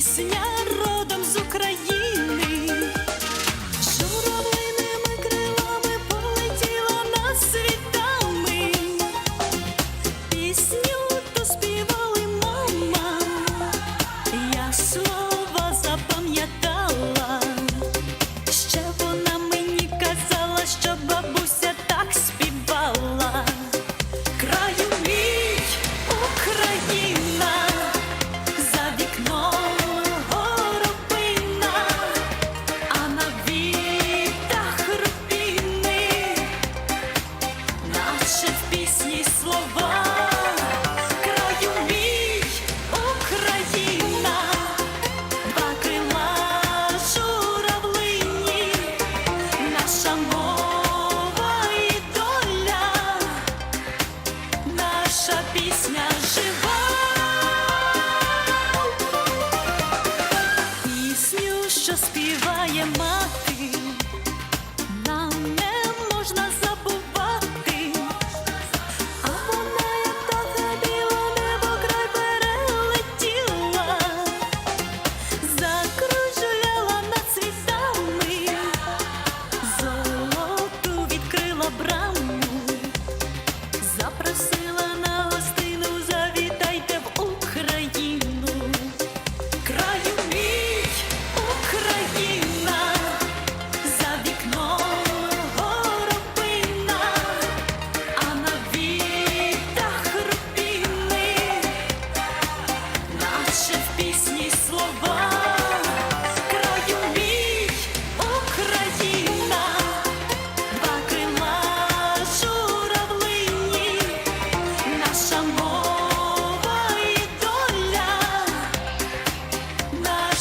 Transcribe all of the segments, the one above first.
senhora. пісні слова, краю мій Україна, два крила журавлині, наша мова і доля, наша пісня жива, пісню, що співає мати, нам не можна забути.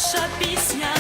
наша пісня.